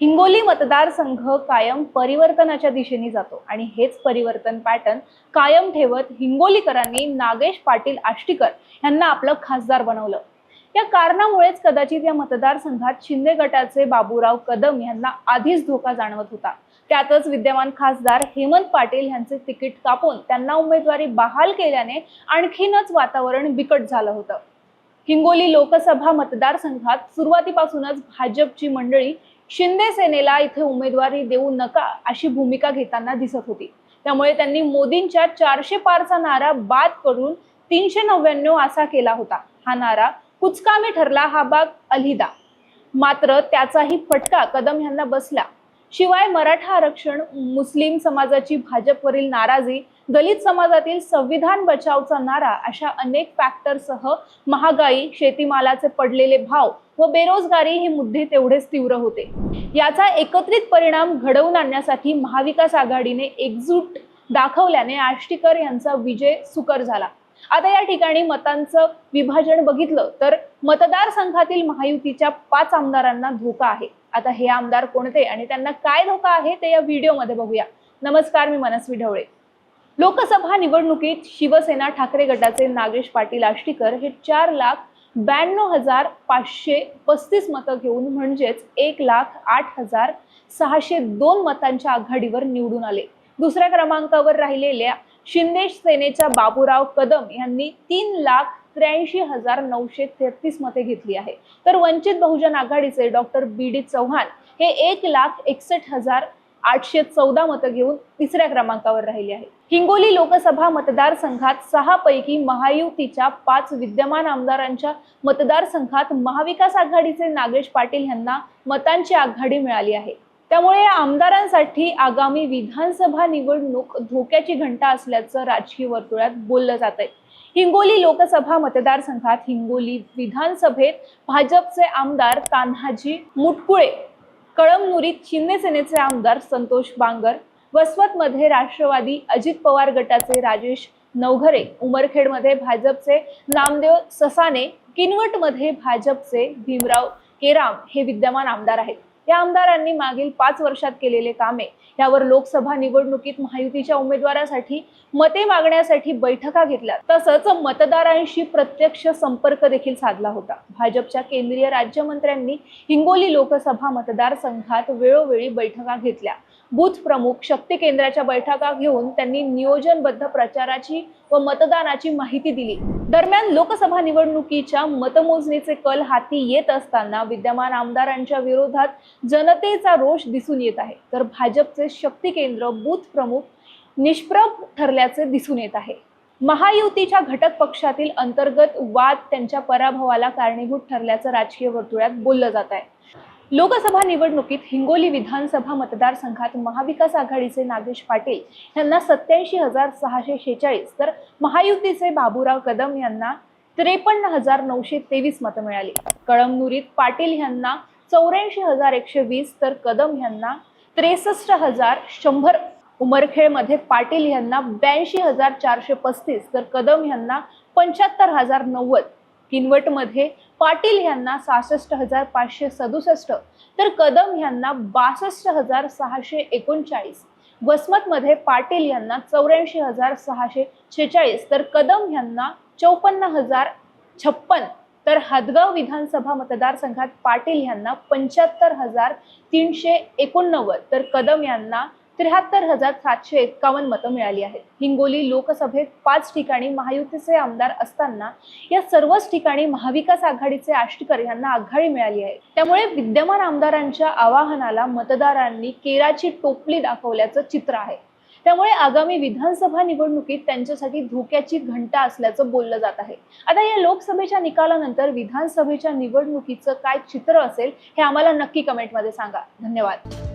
हिंगोली मतदारसंघ कायम परिवर्तनाच्या दिशेने जातो आणि हेच परिवर्तन पॅटर्न कायम ठेवत हिंगोलीकरांनी नागेश पाटील आष्टीकर यांना आपलं खासदार बनवलं. या कारणामुळेच कदाचित या मतदारसंघात शिंदे गटाचे बाबूराव कदम यांना आधीच धोका जाणवत होता. त्यातच विद्यमान खासदार हेमंत पाटील यांचे तिकीट कापून त्यांना उमेदवारी बहाल केल्याने आणखीनच वातावरण बिकट झालं होतं. हिंगोली लोकसभा मतदारसंघात सुरुवातीपासूनच भाजपची मंडळी शिंदे सेनेला इथे उमेदवारी देऊ नका अशी भूमिका घेताना दिसत होती. त्यामुळे त्यांनी मोदींच्या चारशे पारचा नारा बाद करून तीनशे नव्याण्णव असा केला होता. हा नारा कुचकामी ठरला हा भाग अलिदा मात्र त्याचाही फटका कदम यांना बसला. शिवाय मराठा आरक्षण मुस्लिम समाजाची भाजपवरील नाराजी दलित समाजातील संविधान बचावचा नारा अशा अनेक फॅक्टरसह महागाई शेतीमालाचे पडलेले भाव व बेरोजगारी हे मुद्दे तेवढेच तीव्र होते. याचा एकत्रित परिणाम घडवून आणण्यासाठी महाविकास आघाडीने एकजूट दाखवल्याने आष्टीकर यांचा विजय सुकर झाला. आता या ठिकाणी मतांचं विभाजन बघितलं तर मतदारसंघातील महायुतीच्या पाच आमदारांना धोका आहे. आता हे आमदार कोणते आणि त्यांना काय धोका आहे ते या व्हिडिओमध्ये बघूया. नमस्कार मी मनस्वी ढवळे. लोकसभा निवडणुकीत शिवसेना ठाकरे गटाचे नागेश पाटील आष्टीकर हे चार लाख ब्याण्णव हजार पाचशे पस्तीस मतं घेऊन म्हणजेच एक लाख आठ हजार सहाशे दोन मतांच्या आघाडीवर निवडून आले. दुसऱ्या क्रमांकावर राहिलेल्या शिंदे सेनेच्या बाबूराव कदम यांनी तीन लाख त्र्याऐंशी हजार नऊशे तेहतीस मते घेतली आहे. तर वंचित बहुजन आघाडीचे डॉक्टर बी डी चव्हाण हे एक लाख एकसष्ट हजार आठशे चौदा मतं घेऊन तिसऱ्या क्रमांकावर राहिली आहे. हिंगोली लोकसभा मतदारसंघात सहा पैकी महायुतीच्या पाच विद्यमान आमदारांच्या मतदारसंघात महाविकास आघाडीचे नागेश पाटील यांना मतांची आघाडी मिळाली आहे. त्यामुळे या आमदारांसाठी आगामी विधानसभा निवडणूक धोक्याची घंटा असल्याचं राजकीय वर्तुळात बोललं जात आहे. हिंगोली लोकसभा मतदारसंघात हिंगोली विधानसभेत भाजपचे आमदार तान्हाजी मुटकुळे कळमनुरीत शिंदेसेनेचे आमदार संतोष बांगर वसमतमध्ये राष्ट्रवादी अजित पवार गटाचे राजेश नवघरे उमरखेडमध्ये भाजपचे नामदेव ससाने किनवटमध्ये भाजपचे भीमराव केराम हे विद्यमान आमदार आहेत. या आमदारांनी मागील पाच वर्षात केलेले कामे यावर लोकसभा निवडणुकीत महायुतीच्या उमेदवारासाठी मते मागण्यासाठी बैठका घेतल्या तसंच मतदारांशी प्रत्यक्ष संपर्क देखील साधला होता. भाजपच्या केंद्रीय राज्यमंत्र्यांनी हिंगोली लोकसभा मतदारसंघात वेळोवेळी बैठका घेतल्या. बूथ प्रमुख शक्ती केंद्राच्या बैठका घेऊन त्यांनी नियोजनबद्ध प्रचाराची व मतदानाची माहिती दिली. दरम्यान लोकसभा निवडणुकीच्या मतमोजणीचे कल हाती येत असताना विद्यमान आमदारांच्या विरोधात जनतेचा रोष दिसून येत आहे. तर भाजपचे शक्ती केंद्र बूथ प्रमुख निष्प्रभ ठरल्याचे दिसून येत आहे. महायुतीच्या घटक पक्षातील अंतर्गत वाद त्यांच्या पराभवाला कारणीभूत ठरल्याचं राजकीय वर्तुळात बोललं जात आहे. लोकसभा निवडणुकीत हिंगोली विधानसभा मतदारसंघात महाविकास आघाडीचे नागेश पाटील यांना सत्याऐंशी हजार सहाशे शेचाळीस तर महायुतीचे बाबूराव कदम यांना त्रेपन्न हजार नऊशे तेवीस मतं मिळाली. कळमनुरीत पाटील यांना चौऱ्याऐंशी हजार एकशे वीस तर कदम यांना त्रेसष्ट हजार शंभर. उमरखेडमध्ये पाटील यांना ब्याऐंशी हजार चारशे पस्तीस तर कदम यांना पंच्याहत्तर हजार नव्वद. किनवटमध्ये पाटील यांना सहासष्ट हजार पाचशे सदुसष्ट तर कदम यांना बासष्ट हजार सहाशे एकोणचाळीस. वसमतमध्ये पाटील यांना चौऱ्याऐंशी हजार सहाशे छेचाळीस तर कदम यांना चौपन्न हजार छप्पन तर हदगाव विधानसभा मतदारसंघात पाटील यांना पंच्याहत्तर हजार तीनशे एकोणनव्वद तर कदम यांना त्र्याहत्तर हजार सातशे एक्कावन्न मतं मिळाली आहेत. हिंगोली लोकसभेत पाच ठिकाणी महायुतीचे आमदार असताना या सर्वच ठिकाणी महाविकास आघाडीचे आष्टीकर यांना आघाडी मिळाली आहे. त्यामुळे विद्यमान आमदारांच्या आवाहनाला मतदारांनी केराची टोपली दाखवल्याचं चित्र आहे. त्यामुळे आगामी विधानसभा निवडणुकीत त्यांच्यासाठी धोक्याची घंटा असल्याचं बोललं जात आहे. आता या लोकसभेच्या निकालानंतर विधानसभेच्या निवडणुकीचं काय चित्र असेल हे आम्हाला नक्की कमेंटमध्ये सांगा. धन्यवाद.